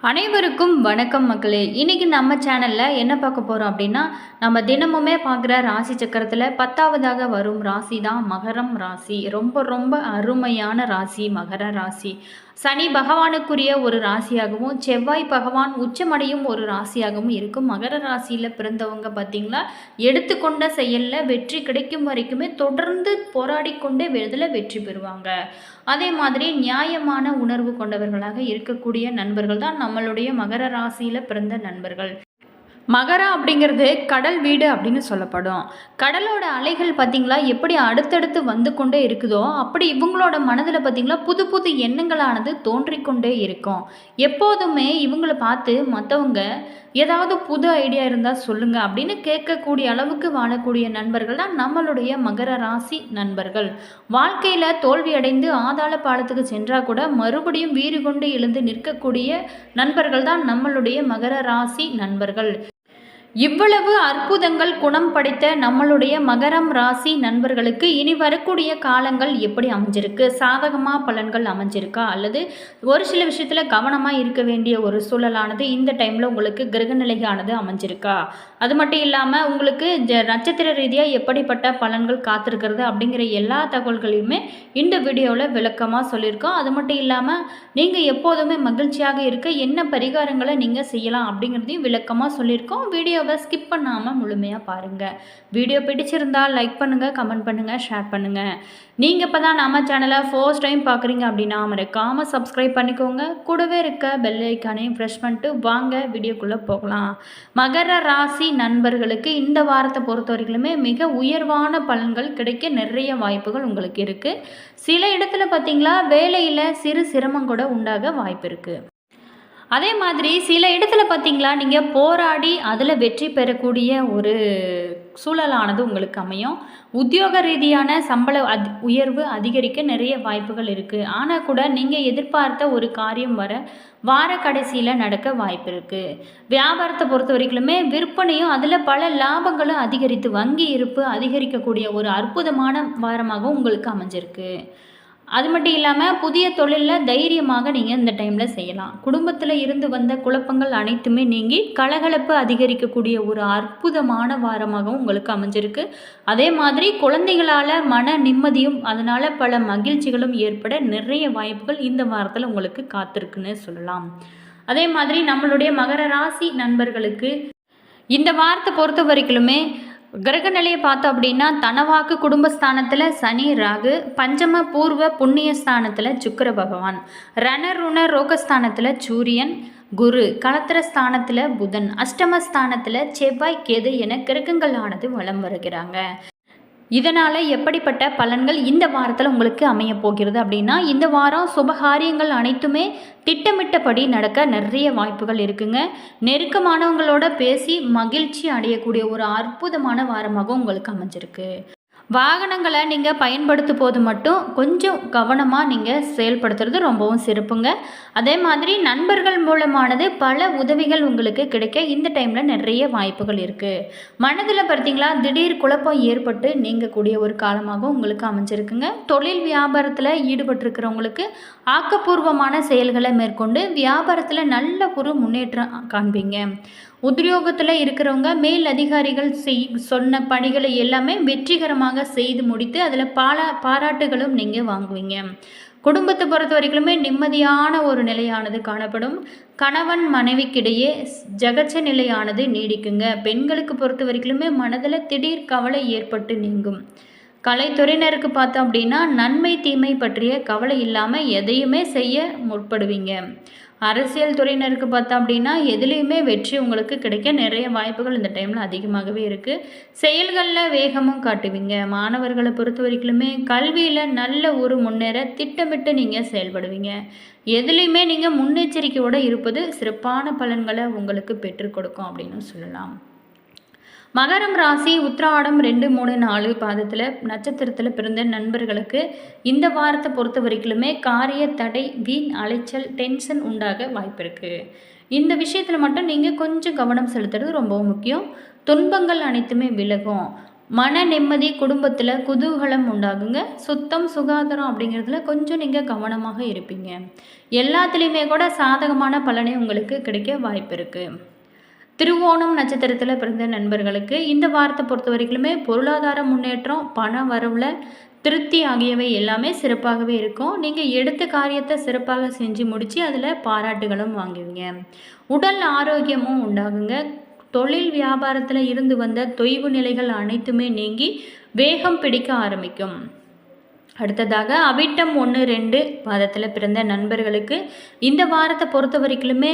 அனைவருக்கும் வணக்கம் மக்களே. இன்றைக்கி நம்ம சேனலில் என்ன பார்க்க போகிறோம் அப்படின்னா நம்ம தினமுமே பார்க்குற ராசி சக்கரத்தில் பத்தாவதாக வரும் ராசி தான் மகரம் ராசி. ரொம்ப ரொம்ப அருமையான ராசி மகர ராசி. சனி பகவானுக்குரிய ஒரு ராசியாகவும் செவ்வாய் பகவான் உச்சமடையும் ஒரு ராசியாகவும் இருக்கும். மகர ராசியில் பிறந்தவங்க பார்த்திங்களா எடுத்துக்கொண்ட செயலில் வெற்றி கிடைக்கும் வரைக்குமே தொடர்ந்து போராடி கொண்டே இதில் வெற்றி பெறுவாங்க. அதே மாதிரி நியாயமான உணர்வு கொண்டவர்களாக இருக்கக்கூடிய நண்பர்கள் தான் நம்மளுடைய மகர ராசியில் பிறந்த நண்பர்கள். மகரா அப்படிங்கிறது கடல் வீடு அப்படின்னு சொல்லப்படும். கடலோட அலைகள் பார்த்திங்களா எப்படி அடுத்தடுத்து வந்து கொண்டே இருக்குதோ அப்படி இவங்களோட மனதில் பார்த்திங்களா புது புது எண்ணங்களானது தோன்றிக்கொண்டே இருக்கும். எப்போதுமே இவங்களை பார்த்து மற்றவங்க ஏதாவது புது ஐடியா இருந்தால் சொல்லுங்கள் அப்படின்னு கேட்கக்கூடிய அளவுக்கு வாழக்கூடிய நண்பர்கள் தான் நம்மளுடைய மகர ராசி நண்பர்கள். வாழ்க்கையில் தோல்வி அடைந்து ஆதாள பாலத்துக்கு சென்றால் கூட மறுபடியும் வீறு கொண்டு எழுந்து நிற்கக்கூடிய நண்பர்கள் தான் நம்மளுடைய மகர ராசி நண்பர்கள். இவ்வளவு அற்புதங்கள் குணம் படைத்த நம்மளுடைய மகரம் ராசி நண்பர்களுக்கு இனி வரக்கூடிய காலங்கள் எப்படி அமைஞ்சிருக்கு? சாதகமாக பலன்கள் அமைஞ்சிருக்கா? அல்லது ஒரு சில விஷயத்தில் கவனமாக இருக்க வேண்டிய ஒரு சூழலானது இந்த டைமில் உங்களுக்கு கிரகநிலையானது அமைஞ்சிருக்கா? அது மட்டும் இல்லாமல் உங்களுக்கு ஜ நட்சத்திர ரீதியாக எப்படிப்பட்ட பலன்கள் காத்திருக்கிறது அப்படிங்கிற எல்லா தகவல்களையுமே இந்த வீடியோவில் விளக்கமாக சொல்லியிருக்கோம். அது மட்டும் இல்லாமல் நீங்கள் எப்போதுமே மகிழ்ச்சியாக இருக்க என்ன பரிகாரங்களை நீங்கள் செய்யலாம் அப்படிங்கிறதையும் விளக்கமாக சொல்லியிருக்கோம். வீடியோவை ஸ்கிப் பண்ணாமல் முழுமையாக பாருங்கள் வீடியோ பிடிச்சிருந்தால் லைக் பண்ணுங்கள் கமெண்ட் பண்ணுங்கள் ஷேர் பண்ணுங்கள் நீங்கள் இப்போ தான் நம்ம சேனலை ஃபர்ஸ்ட் டைம் பார்க்குறீங்க அப்படின்னா மறக்காமல் சப்ஸ்கிரைப் பண்ணிக்கோங்க. கூடவே இருக்க பெல் ஐக்கானையும் பண்ணிட்டு வாங்க வீடியோக்குள்ளே போகலாம். மகர ராசி நண்பர்களுக்கு இந்த வாரத்தை பொறுத்த வரைக்குமே மிக உயர்வான பலன்கள் கிடைக்க நிறைய வாய்ப்புகள் உங்களுக்கு இருக்குது சில இடத்துல பார்த்தீங்களா வேலையில் சிறு சிரமம் கூட உண்டாக வாய்ப்பு இருக்குது அதே மாதிரி சில இடத்துல பார்த்தீங்களா நீங்கள் போராடி அதில் வெற்றி பெறக்கூடிய ஒரு சூழலானது உங்களுக்கு அமையும். உத்தியோக ரீதியான சம்பள அத் உயர்வு அதிகரிக்க நிறைய வாய்ப்புகள் இருக்குது ஆனால் கூட நீங்கள் எதிர்பார்த்த ஒரு காரியம் வர வார கடைசியில் நடக்க வாய்ப்பு இருக்குது வியாபாரத்தை பொறுத்த வரைக்குமே விற்பனையும் அதில் பல லாபங்களும் அதிகரித்து வங்கி இருப்பு அதிகரிக்கக்கூடிய ஒரு அற்புதமான வாரமாக உங்களுக்கு அமைஞ்சிருக்கு. அது மட்டும் இல்லாமல் புதிய தொழிலில் தைரியமாக நீங்கள் இந்த டைமில் செய்யலாம். குடும்பத்தில் இருந்து வந்த குழப்பங்கள் அனைத்துமே நீங்கி கலகலப்பு அதிகரிக்கக்கூடிய ஒரு அற்புதமான வாரமாகவும் உங்களுக்கு அமைஞ்சிருக்கு. அதே மாதிரி குழந்தைகளால் மன நிம்மதியும் அதனால் பல மகிழ்ச்சிகளும் ஏற்பட நிறைய வாய்ப்புகள் இந்த வாரத்தில் உங்களுக்கு காத்திருக்குன்னு சொல்லலாம். அதே மாதிரி நம்மளுடைய மகர ராசி நண்பர்களுக்கு இந்த வாரத்தை பொறுத்த வரைக்குமே கிரக நிலையை பார்த்தோம் அப்படின்னா தனவாக்கு குடும்பஸ்தானத்தில் சனி ராகு பஞ்சம பூர்வ புண்ணிய ஸ்தானத்தில் சுக்கர பகவான் ரணருண ரோகஸ்தானத்தில் சூரியன் குரு களத்திர ஸ்தானத்தில் புதன் அஷ்டமஸ்தானத்தில் செவ்வாய் கேது என கிரகங்களானது வலம் வருகிறாங்க. இதனால் எப்படிப்பட்ட பலன்கள் இந்த வாரத்தில் உங்களுக்கு அமைய போகிறது அப்படின்னா இந்த வாரம் சுபகாரியங்கள் அனைத்துமே திட்டமிட்டபடி நடக்க நிறைய வாய்ப்புகள் இருக்குங்க. நெருக்கமானவங்களோட பேசி மகிழ்ச்சி அடையக்கூடிய ஒரு அற்புதமான வாரமாக உங்களுக்கு அமைஞ்சிருக்கு. வாகனங்களை நீங்கள் பயன்படுத்தும் போது மட்டும் கொஞ்சம் கவனமாக நீங்கள் செயல்படுத்துறது ரொம்பவும் சிறப்புங்க. அதே மாதிரி நண்பர்கள் மூலமானது பல உதவிகள் உங்களுக்கு கிடைக்க இந்த டைமில் நிறைய வாய்ப்புகள் இருக்குது மனதில் பார்த்தீங்களா திடீர் குழப்பம் ஏற்பட்டு நீங்கக்கூடிய ஒரு காலமாக உங்களுக்கு அமைஞ்சிருக்குங்க. தொழில் வியாபாரத்தில் ஈடுபட்டிருக்கிறவங்களுக்கு ஆக்கப்பூர்வமான செயல்களை மேற்கொண்டு வியாபாரத்தில் நல்ல ஒரு முன்னேற்றம் காண்பீங்க. உத்தியோகத்தில் இருக்கிறவங்க மேல் அதிகாரிகள் செய் சொன்ன பணிகளை எல்லாமே வெற்றிகரமாக செய்து முடித்து அதில் பாலா பாராட்டுகளும் நீங்கள் வாங்குவீங்க. குடும்பத்தை பொறுத்த வரைக்குமே நிம்மதியான ஒரு நிலையானது காணப்படும். கணவன் மனைவிக்கிடையே ஜகச்ச நிலையானது நீடிக்குங்க. பெண்களுக்கு பொறுத்த வரைக்குமே மனதில் திடீர் கவலை ஏற்பட்டு நீங்கும். கலைத்துறையினருக்கு பார்த்தோம் அப்படின்னா நன்மை தீமை பற்றிய கவலை இல்லாமல் எதையுமே செய்ய முற்படுவீங்க. அரசியல் துறையினருக்கு பார்த்தோம் அப்படின்னா எதுலேயுமே வெற்றி உங்களுக்கு கிடைக்க நிறைய வாய்ப்புகள் இந்த டைமில் அதிகமாகவே இருக்குது செயல்களில் வேகமும் காட்டுவீங்க. மாணவர்களை பொறுத்த வரைக்குமே கல்வியில் நல்ல ஒரு முன்னேற திட்டமிட்டு நீங்கள் செயல்படுவீங்க. எதுலேயுமே நீங்கள் முன்னெச்சரிக்கையோடு இருப்பது சிறப்பான பலன்களை உங்களுக்கு பெற்றுக் கொடுக்கும் அப்படின்னு சொல்லலாம். மகரம் ராசி உத்ராடம் ரெண்டு மூணு நாலு பாதத்தில் நட்சத்திரத்தில் பிறந்த நண்பர்களுக்கு இந்த வாரத்தை பொறுத்த வரைக்குமே காரிய தடை வீண் அலைச்சல் டென்ஷன் உண்டாக வாய்ப்பு இருக்குது இந்த விஷயத்தில் மட்டும் நீங்கள் கொஞ்சம் கவனம் செலுத்துறது ரொம்பவும் முக்கியம். துன்பங்கள் அனைத்துமே விலகும். மன நிம்மதி குடும்பத்தில் குதூகலம் உண்டாகுங்க. சுத்தம் சுகாதாரம் அப்படிங்கிறதுல கொஞ்சம் நீங்கள் கவனமாக இருப்பீங்க. எல்லாத்துலேயுமே கூட சாதகமான பலனை உங்களுக்கு கிடைக்க வாய்ப்பு இருக்குது திருவோணம் நட்சத்திரத்தில் பிறந்த நண்பர்களுக்கு இந்த வாரத்தை பொறுத்த வரைக்குமே பொருளாதார முன்னேற்றம் பண வரவில் திருப்தி ஆகியவை எல்லாமே சிறப்பாகவே இருக்கும். நீங்கள் எடுத்த காரியத்தை சிறப்பாக செஞ்சு முடித்து அதில் பாராட்டுகளும் வாங்குவீங்க. உடல் ஆரோக்கியமும் உண்டாகுங்க. தொழில் வியாபாரத்தில் இருந்து வந்த தொய்வு நிலைகள் அனைத்துமே நீங்கி வேகம் பிடிக்க ஆரம்பிக்கும். அடுத்ததாக அவிட்டம் ஒன்று ரெண்டு பாதத்தில் பிறந்த நண்பர்களுக்கு இந்த வாரத்தை பொறுத்த வரைக்குமே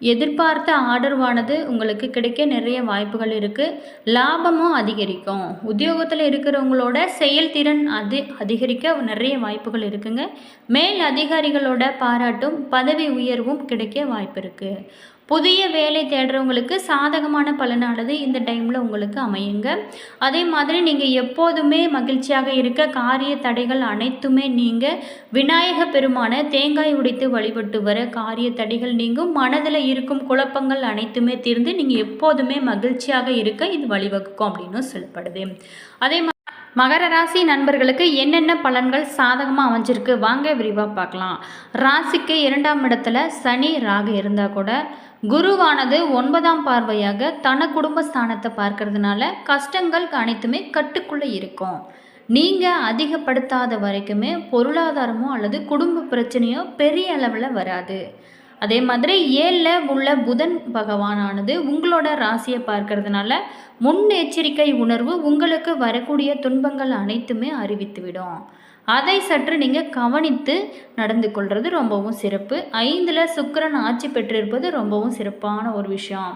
எதிர்பார்த்த ஆதரவானது உங்களுக்கு கிடைக்க நிறைய வாய்ப்புகள் இருக்குது லாபமும் அதிகரிக்கும். உத்தியோகத்தில் இருக்கிறவங்களோட செயல்திறன் அது அதிகரிக்க நிறைய வாய்ப்புகள் இருக்குங்க. மேல் அதிகாரிகளோட பாராட்டும் பதவி உயர்வும் கிடைக்க வாய்ப்பு இருக்குது புதிய வேலை தேடுறவங்களுக்கு சாதகமான பலனானது இந்த டைமில் உங்களுக்கு அமையுங்க. அதே மாதிரி நீங்கள் எப்போதுமே மகிழ்ச்சியாக இருக்க காரிய தடைகள் அனைத்துமே நீங்கள் விநாயக பெருமான தேங்காய் உடைத்து வழிபட்டு வர காரிய தடைகள் நீங்கும். மனதில் இருக்கும் குழப்பங்கள் அனைத்துமே தீர்ந்து நீங்கள் எப்போதுமே மகிழ்ச்சியாக இருக்க இது வழிவகுக்கும் அப்படின்னு சொல்லப்படுது. அதே மாதிரி மகர ராசி நண்பர்களுக்கு என்னென்ன பலன்கள் சாதகமாக அமைஞ்சிருக்கு? வாங்க விரிவாக பார்க்கலாம். ராசிக்கு இரண்டாம் இடத்துல சனி ராக இருந்தால் கூட குருவானது ஒன்பதாம் பார்வையாக தன குடும்ப ஸ்தானத்தை பார்க்கறதுனால கஷ்டங்கள் அனைத்துமே கட்டுக்குள்ளே இருக்கும். நீங்கள் அதிகப்படுத்தாத வரைக்குமே பொருளாதாரமோ அல்லது குடும்ப பிரச்சனையோ பெரிய அளவில் வராது. அதே மாதிரி ஏழில் உள்ள புதன் பகவானானது உங்களோட ராசியை பார்க்கறதுனால முன்னெச்சரிக்கை உணர்வு உங்களுக்கு வரக்கூடிய துன்பங்கள் அனைத்துமே அறிவித்துவிடும். அதை சற்று நீங்கள் கவனித்து நடந்து கொள்வது ரொம்பவும் சிறப்பு. ஐந்தில் சுக்கரன் ஆட்சி பெற்றிருப்பது ரொம்பவும் சிறப்பான ஒரு விஷயம்.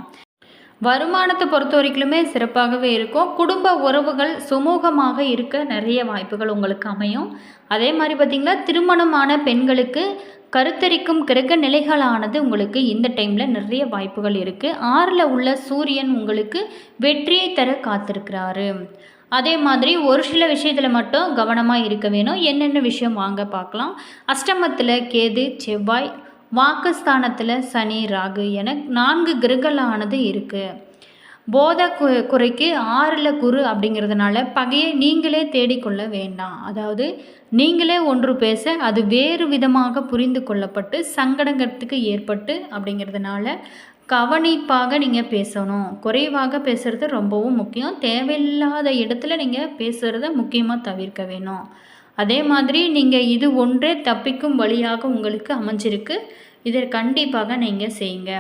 வருமானத்தை பொறுத்த வரைக்குமே சிறப்பாகவே இருக்கும். குடும்ப உறவுகள் சுமூகமாக இருக்க நிறைய வாய்ப்புகள் உங்களுக்கு அமையும். அதே மாதிரி பார்த்திங்கன்னா திருமணமான பெண்களுக்கு கருத்தரிக்கும் கிரக நிலைகளானது உங்களுக்கு இந்த டைமில் நிறைய வாய்ப்புகள் இருக்குது ஆறில் உள்ள சூரியன் உங்களுக்கு வெற்றியை தர காத்திருக்கிறாரு. அதே மாதிரி ஒரு சில விஷயத்தில் மட்டும் கவனமாக இருக்க வேணும். என்னென்ன விஷயம் வாங்க பார்க்கலாம். அஷ்டமத்தில் கேது செவ்வாய் வாக்குஸ்தானத்தில் சனி ராகு என நான்கு கிரகங்களானது இருக்குது போத கு குறைக்கு ஆறில் குரு அப்படிங்கிறதுனால பகையை நீங்களே தேடிக்கொள்ள வேண்டாம். அதாவது நீங்களே ஒன்று பேச அது வேறு விதமாக புரிந்து கொள்ளப்பட்டு சங்கடங்கிறதுக்கு ஏற்பட்டு அப்படிங்கிறதுனால கவனிப்பாக நீங்கள் பேசணும். குறைவாக பேசுகிறது ரொம்பவும் முக்கியம். தேவையில்லாத இடத்துல நீங்கள் பேசுகிறத முக்கியமாக தவிர்க்க வேணும். அதே மாதிரி நீங்கள் இது ஒன்றே தப்பிக்கும் வழியாக உங்களுக்கு அமைஞ்சிருக்கு. இதை கண்டிப்பாக நீங்கள் செய்யுங்க.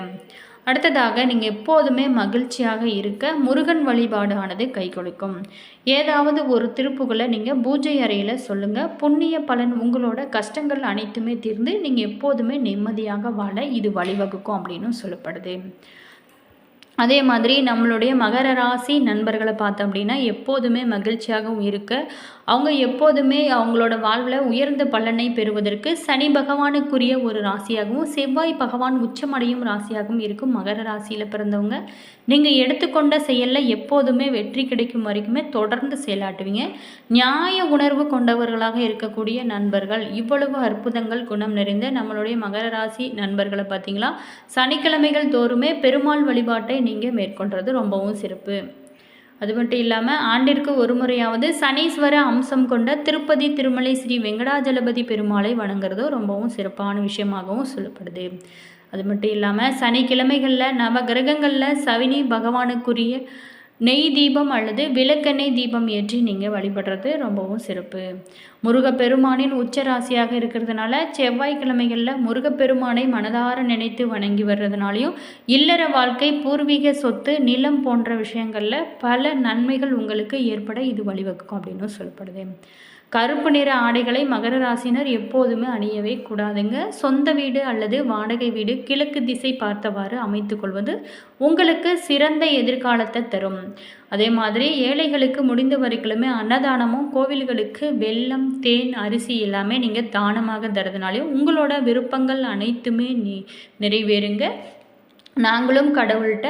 அடுத்ததாக நீங்கள் எப்போதுமே மகிழ்ச்சியாக இருக்க முருகன் வழிபாடானது கை கொடுக்கும். ஏதாவது ஒரு திருப்புகளை நீங்கள் பூஜை அறையில் சொல்லுங்கள் புண்ணிய பலன் உங்களோட கஷ்டங்கள் அனைத்துமே தீர்ந்து நீங்கள் எப்போதுமே நிம்மதியாக வாழ இது வழிவகுக்கும் அப்படின்னு சொல்லப்படுது. அதே மாதிரி நம்மளுடைய மகர ராசி நண்பர்களை பார்த்தோம் அப்படின்னா எப்போதுமே மகிழ்ச்சியாகவும் இருக்க அவங்க எப்போதுமே அவங்களோட வாழ்வில் உயர்ந்த பலனை பெறுவதற்கு சனி பகவானுக்குரிய ஒரு ராசியாகவும் செவ்வாய் பகவான் உச்சமடையும் ராசியாகவும் இருக்கும் மகர ராசியில் பிறந்தவங்க. நீங்கள் எடுத்துக்கொண்ட செயலில் எப்போதுமே வெற்றி கிடைக்கும் வரைக்குமே தொடர்ந்து செயலாட்டுவீங்க நியாய உணர்வு கொண்டவர்களாக இருக்கக்கூடிய நண்பர்கள் இவ்வளவு அற்புதங்கள் குணம் நிறைந்த நம்மளுடைய மகர ராசி நண்பர்களை பார்த்தீங்களா? சனிக்கிழமைகள் தோறுமே பெருமாள் வழிபாட்டை நீங்கள் மேற்கொள்வது ரொம்பவும் சிறப்பு. அது மட்டும் இல்லாமல் ஆண்டிற்கு ஒரு முறையாவது சனீஸ்வர அம்சம் கொண்ட திருப்பதி திருமலை ஸ்ரீ வெங்கடாஜலபதி பெருமாளை வணங்குறதும் ரொம்பவும் சிறப்பான விஷயமாகவும் சொல்லப்படுது. அது மட்டும் இல்லாமல் சனிக்கிழமைகளில் நவ கிரகங்களில் சவினி பகவானுக்குரிய நெய் தீபம் அல்லது விளக்கெண்ணெய் தீபம் ஏற்றி நீங்கள் வழிபடுறது ரொம்பவும் சிறப்பு. முருகப்பெருமானின் உச்ச ராசியாக இருக்கிறதுனால செவ்வாய்க்கிழமைகளில் முருகப்பெருமானை மனதார நினைத்து வணங்கி வர்றதுனாலையும் இல்லற வாழ்க்கை பூர்வீக சொத்து நிலம் போன்ற விஷயங்களில் பல நன்மைகள் உங்களுக்கு ஏற்பட இது வழிவகுக்கும் அப்படின்னு சொல்லப்படுது. கருப்பு நிற ஆடைகளை மகர ராசினர் எப்போதுமே அணியவே கூடாதுங்க. சொந்த வீடு அல்லது வாடகை வீடு கிழக்கு திசை பார்த்தவாறு அமைத்து கொள்வது உங்களுக்கு சிறந்த எதிர்காலத்தை தரும். அதே மாதிரி ஏழைகளுக்கு முடிந்த வரைக்குமே அன்னதானமும் கோவில்களுக்கு வெள்ளம் தேன் அரிசி எல்லாமே நீங்கள் தானமாக தரதுனாலையும் உங்களோட விருப்பங்கள் அனைத்துமே நிறைவேறுங்க. நாங்களும் கடவுள்கிட்ட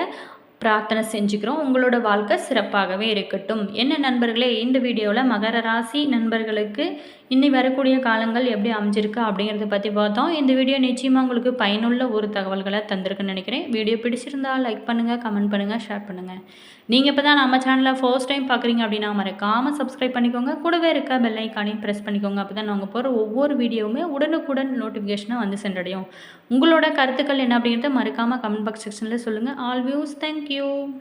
பிரார்த்தனை செஞ்சுக்கிறோம். உங்களோட வாழ்க்கை சிறப்பாகவே இருக்கட்டும். என்ன நண்பர்களே இந்த வீடியோவில் மகர ராசி நண்பர்களுக்கு இன்னி வரக்கூடிய காலங்கள் எப்படி அமைஞ்சிருக்கு அப்படிங்கிறத பற்றி பார்த்தோம். இந்த வீடியோ நிச்சயமாக உங்களுக்கு பயனுள்ள ஒரு தகவல்களை தந்திருக்குன்னு நினைக்கிறேன். வீடியோ பிடிச்சிருந்தா லைக் பண்ணுங்கள் கமெண்ட் பண்ணுங்கள் ஷேர் பண்ணுங்கள் நீங்கள் இப்போ தான் நம்ம சேனலில் ஃபர்ஸ்ட் டைம் பார்க்குறீங்க அப்படின்னா மறக்காமல் சப்ஸ்கிரைப் பண்ணிக்கோங்க. கூடவே இருக்க பெல் ஐக்கானையும் ப்ரெஸ் பண்ணிக்கோங்க. அப்போ தான் நாங்கள் போகிற ஒவ்வொரு வீடியோவுமே உடனுக்குடன் நோட்டிஃபிகேஷனாக வந்து சென்றடையும். உங்களோட கருத்துக்கள் என்ன அப்படிங்கிறத மறக்காமல் கமெண்ட் பாக்ஸ் செக்ஷனில் சொல்லுங்கள் ஆல் வியூஸ் தேங்க்யூ you